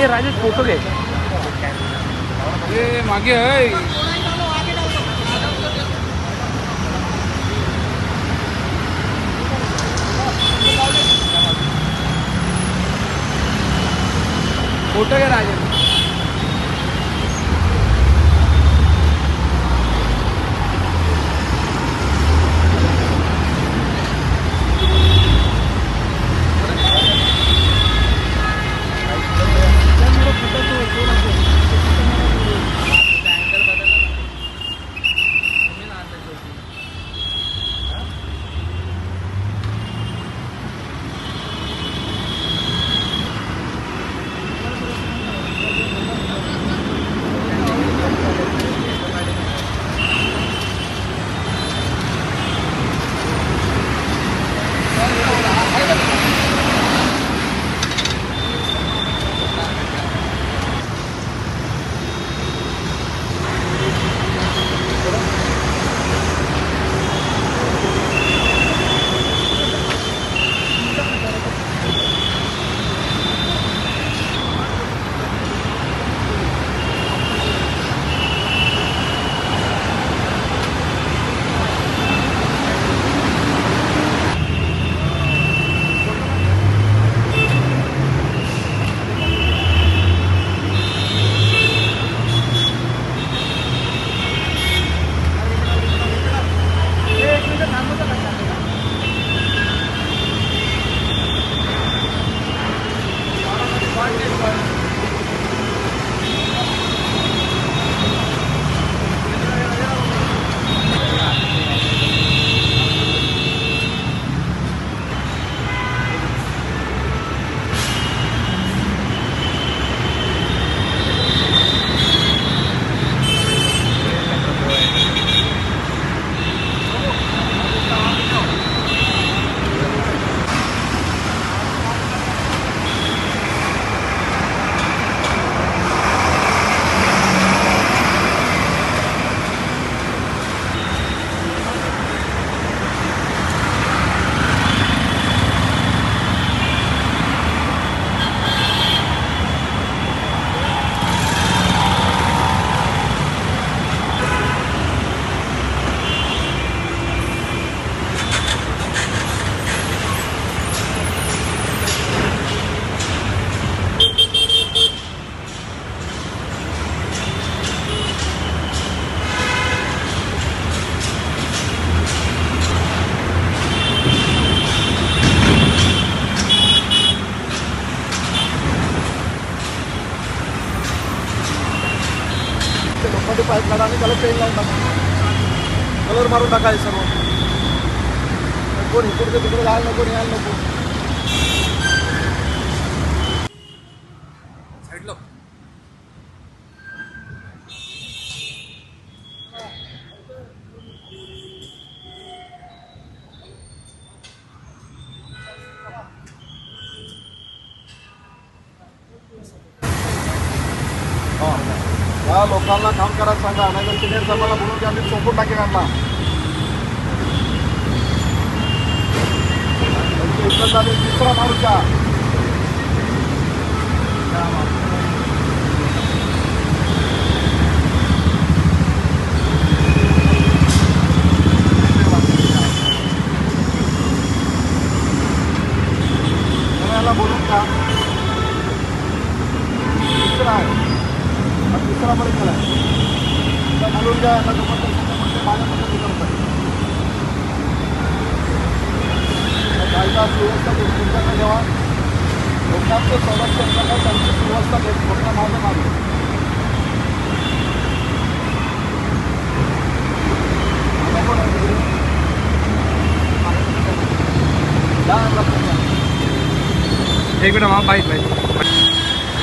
हे राजेश फोटो घे मागे आहे. फोटो घे राजे लोखंडी आणि त्याला पेन लावून टाका. कलर मारून टाकायचं सर्व. कोण इकडे तिकडे जायला नको यायला नको. या लोकांना काम करायला सांगा नाही तर सिनियर साहेबांना बोलून की आम्ही चोपून टाकेन आणला त्यांची इज्जत झाली दुसरा माणूस का याला बोलून का दुसरा आहे हा दुसरा परिसर आहे त्या बोलून घ्या यांना जमत नसेल तर मग ते माझ्या पद्धतीने करतात कायदा सुव्यवस्था तुम्ही तुमच्याकडे ठेवा लोकांचं संरक्षण करा त्यांची सुव्यवस्था घेत फक्त माझं मागं आता कोण आहे तिकडे? जा रस्त्याने जा. एक मिनिट हा बाईक बाईक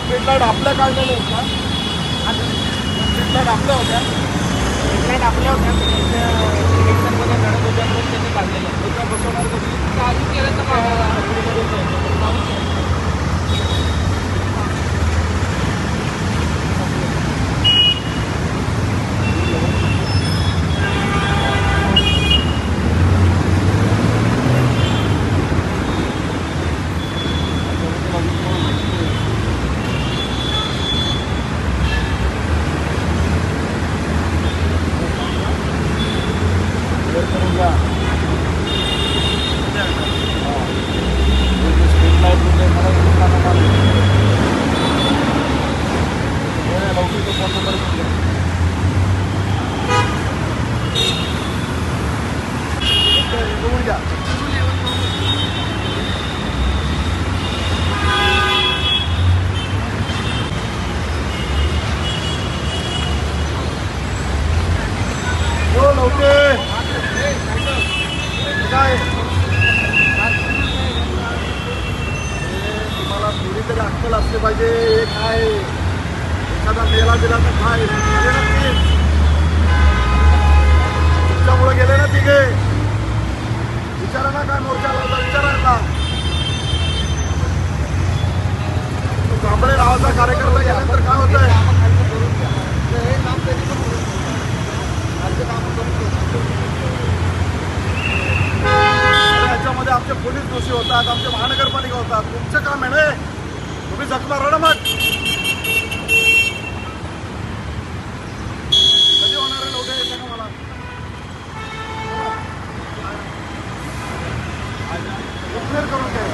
स्ट्रीट लाइट आपल्या काढलेल्या आहेत का? स्ट्रीट लाइट आपल्या होत्या. लाइट आपल्या होत्या इलेक्शनमध्ये लढत होत्या म्हणून त्यांनी काढलेल्या त्याच्या बसवणार कधी चालू केलं तर पाहिजे हे काय एखादा मेला दिला तर काय? गेले ना तीन. तुमच्यामुळे गेले ना तिघे. विचारा ना काय मोर्चा लावला विचारा ना. कांबळे नावाचा कार्यकर्ता गेल्यानंतर काय होतंय? अरे याच्यामध्ये आमचे पोलीस दोषी होतात आमचे महानगरपालिका होतात. तुमचं काम आहे तुम्ही जखमा मारा मग कधी होणार आहे लवकर येतं का मला क्लिअर करून काय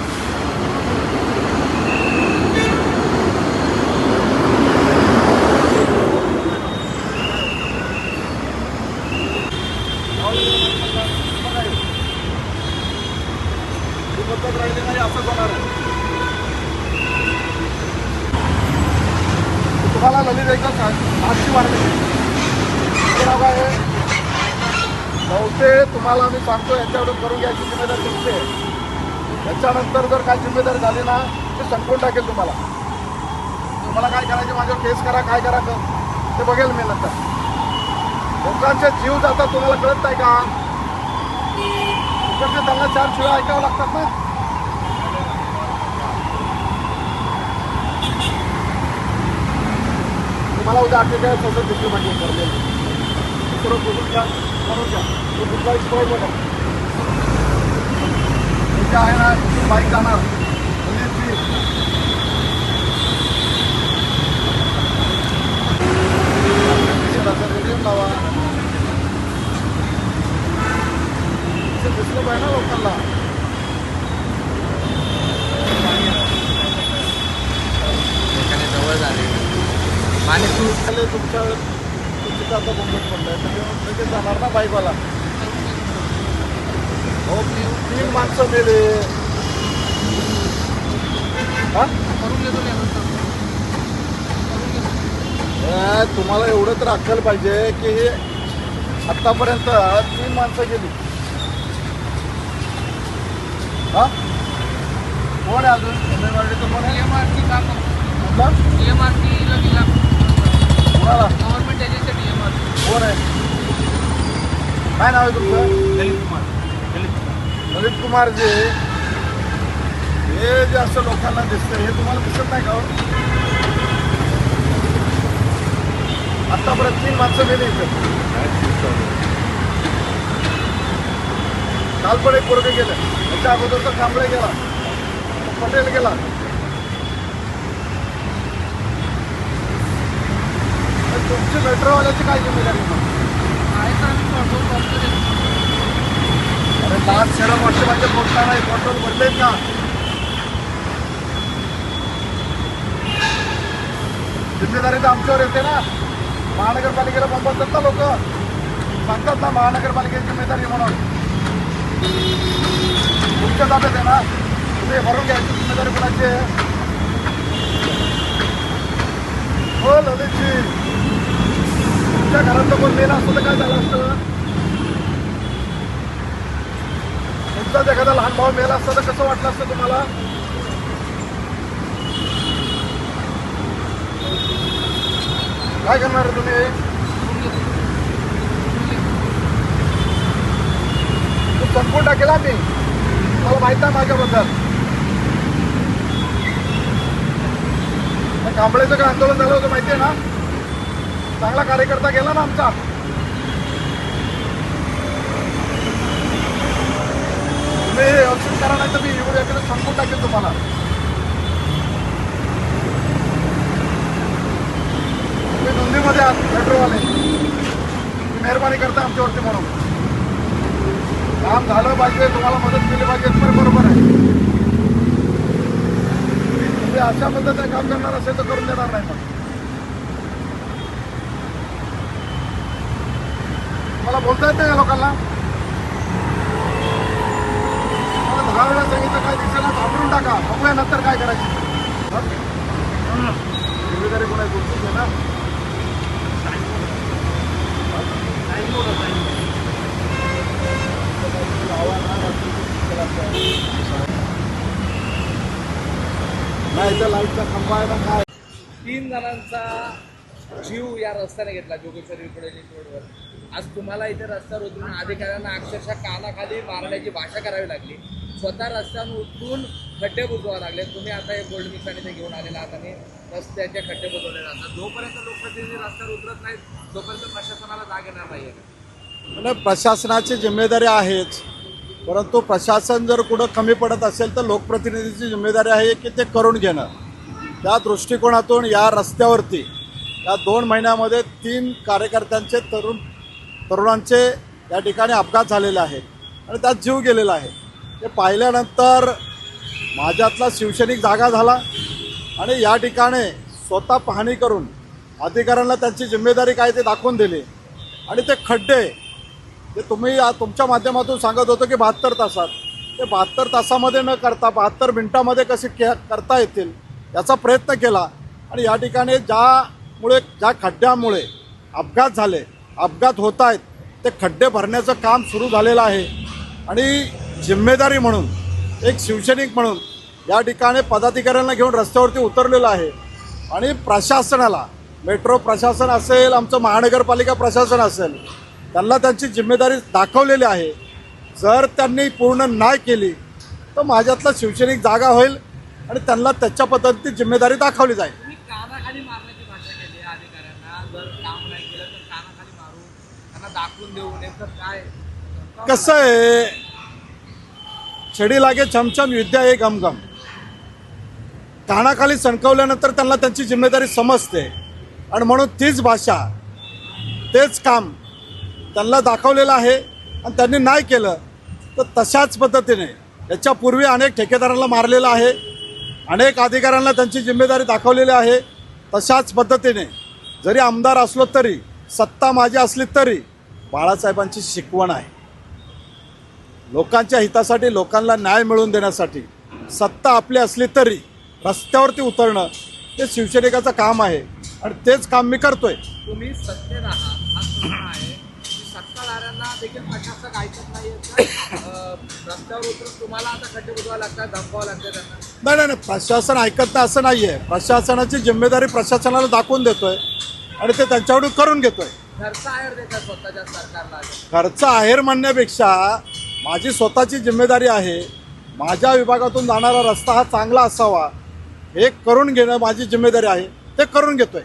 नाही असंच होणार तुम्हाला ललित एकदा सांग वाढली काय नव्हते तुम्हाला मी सांगतो याच्यावरून करून घ्यायची जिम्मेदारी तुमची त्याच्यानंतर याच्यानंतर जर काय जिम्मेदारी झाली ना ते संपवून टाकेल तुम्हाला. तुम्हाला काय करायचे माझ्यावर केस करा काय करा कर ते बघेल मी नंतर. लोकांचे जीव जातात तुम्हाला कळत नाही का? तिकडचे त्यांना चार शिव्या ऐकावं लागतात ना? तुम्हाला उद्या अठ्ठेचाळीस तासात दुसरी म्हणजे करते पुढं घ्या? करून घ्या. तो दुसरा बघा तुमच्या आहे ना तुमची बाईक जाणार रेडियम लावा. दिसलं पाहिजे ना लोकांना. जवळ झाले. आणि तू आले तुमच्या तुमची आता बोंबट पडलाय. तर लगेच जाणार ना बाईकवाला हो तीन तीन माणसं मेले हा करून घेतो. ए, तुम्हाला एवढं तर अक्कल पाहिजे की हे आतापर्यंत तीन माणसं गेली. हा? कोण आहे अजून? एमएमआरडीचं कोण आहे. कुठला ला दिला कोणाला? गव्हर्नमेंट एजन्सी EMRC कोण आहे? काय नाव आहे तुमचं? ललित कुमार नवीन कुमार जे हे जे असं लोकांना दिसतं हे तुम्हाला दिसत नाही का हो? आतापर्यंत तीन माणसं गेली इथं. काल पण एक पोरगे गेलं. त्याच्या अगोदर तर कांबळे गेला. पटेल गेला. तुमची लटरवाल्याची काय जिम्मेदारी मग? आहे तर आम्ही कंट्रोल करतो ते. अरे पाच शरम वर्ष माझ्या पोचता नाही कंट्रोल भरले का? जिम्मेदारी तर आमच्यावर येते ना. महानगरपालिकेला बोंबवतात ना लोक. सांगतात ना महानगरपालिकेची जिम्मेदारी म्हणून. तुमच्या ताब्यात आहे ना. तुम्ही भरून घ्यायची जिम्मेदारी कोणाची आहे? हो ललितजी. तुमच्या घरात कोण मेला असतं तर काय झालं असतं? तुमचाच एखादा लहान भाऊ मेला असता तर कसं वाटलं असतं तुम्हाला? काय करणार तुम्ही? तू संपून टाकेला मी. मला माहीत आहे माझ्याबद्दल. कांबळेचं काय आंदोलन झालं होतं माहिती आहे ना? चांगला कार्यकर्ता गेला ना आमचा. तुम्ही व्यवस्थित करा नाही तर मी येऊन याकडे सांगून टाकेल तुम्हाला. तुम्ही नोंदीमध्ये आहात मेट्रोवाले. मेहरबानी करता आमच्यावरती म्हणून. काम झालं पाहिजे तुम्हाला मदत केली पाहिजे तर बरोबर आहे. तुम्ही अशा पद्धतीने काम करणार असेल तर करून देणार नाही मग. मला बोलता येत नाही या लोकांना? नंतर काय करायचं? हं? जिम्मेदारी कोणाची तुमचीच आहे ना नाही तर लाईटचा खंबा आहे ना काय तीन जणांचा जीव या रस्त्याने घेतला जोगेश्वरी पुढे रोडवर. आज तुम्हाला इथे रस्त्यावर उतरून अधिकाऱ्यांना अक्षरशः कानाखाली मारण्याची भाषा करावी लागली. स्वतः रस्त्यावर उठून खड्डे बुजवावे लागले. तुम्ही आता हे गोल्ड मिक्स ते घेऊन आलेला आहात आणि रस्त्याचे खड्डे बुजवलेले असतात जोपर्यंत लोकप्रतिनिधी रस्त्यावर उतरत नाहीत तोपर्यंत प्रशासनाला जाग येणार नाही म्हणजे प्रशासनाची जिम्मेदारी आहेच. परंतु प्रशासन जर कुठं कमी पडत असेल तर लोकप्रतिनिधीची जिम्मेदारी आहे की ते करून घेणं. त्या दृष्टिकोनातून या रस्त्यावरती या दोन महिन्यामध्ये तीन कार्यकर्त्यांचे तरुण तरुणांचे या ठिकाणी अपघात झालेले आहेत. आणि त्यात जीव गेलेला आहे. ते पाहिल्यानंतर माझ्यातला शिवसैनिक जागा झाला आणि या ठिकाणी स्वतः पाहणी करून अधिकाऱ्यांना त्यांची जिम्मेदारी काय ते दाखवून दिली. आणि ते खड्डे ते तुम्ही तुमच्या माध्यमातून सांगत होतो की बहात्तर तासात ते बहात्तर तासामध्ये न करता बहात्तर मिनटामध्ये कसे के करता येतील याचा प्रयत्न केला. आणि या ठिकाणी ज्यामुळे ज्या खड्ड्यामुळे अपघात झाले अपघात होत आहेत ते खड्डे भरण्याचं काम सुरू झालेलं आहे. आणि जिम्मेदारी म्हणून एक शिवसैनिक म्हणून या ठिकाणी पदाधिकाऱ्यांना घेऊन रस्त्यावरती उतरलेलं आहे. आणि प्रशासनाला मेट्रो प्रशासन असेल आमचं महानगरपालिका प्रशासन असेल त्यांना त्यांची जिम्मेदारी दाखवलेली आहे. जर त्यांनी पूर्ण नाही केली तर माझ्यातला शिवसैनिक जागा होईल आणि त्यांना त्याच्या पद्धतीत जिम्मेदारी दाखवली जाईल. कसं आहे छडी लागे छमछम विद्या हे गमगम. कानाखाली सणकवल्यानंतर त्यांना त्यांची जिम्मेदारी समजते. आणि म्हणून तीच भाषा तेच काम त्यांना दाखवलेलं आहे आणि त्यांनी नाही केलं तर तशाच पद्धतीने याच्यापूर्वी अनेक ठेकेदारांना मारलेलं आहे अनेक अधिकाऱ्यांना त्यांची जिम्मेदारी दाखवलेली आहे. तशाच पद्धतीने जरी आमदार असलो तरी सत्ता माझी असली तरी बाळासाहेबांची शिकवण आहे. लोकांच्या हितासाठी लोकांना न्याय मिळवून देण्यासाठी सत्ता आपली असली तरी रस्त्यावरती उतरणं ते शिवसैनिकाचं काम आहे. आणि तेच काम मी करतोय. तुम्ही सत्तेत आहात. हा प्रश्न आहे. की सत्ताधाऱ्यांना देखील प्रशासक ऐकत नाही रस्त्यावर उतरून तुम्हाला आता खड्डे बुजवावे लागतात धमकावं लागतं त्यांना? नाही नाही नाही, प्रशासन ऐकत नाही असं नाही आहे प्रशासनाची जिम्मेदारी प्रशासनाला दाखवून देतोय आणि ते त्यांच्याकडून करून घेतोय. खर्च आहेर देतात स्वतःच्या सरकारला खर्च आहेर म्हणण्यापेक्षा माझी स्वतःची जिम्मेदारी आहे माझ्या विभागातून जाणारा रस्ता हा चांगला असावा हे करून घेणं माझी जिम्मेदारी आहे ते करून घेतोय.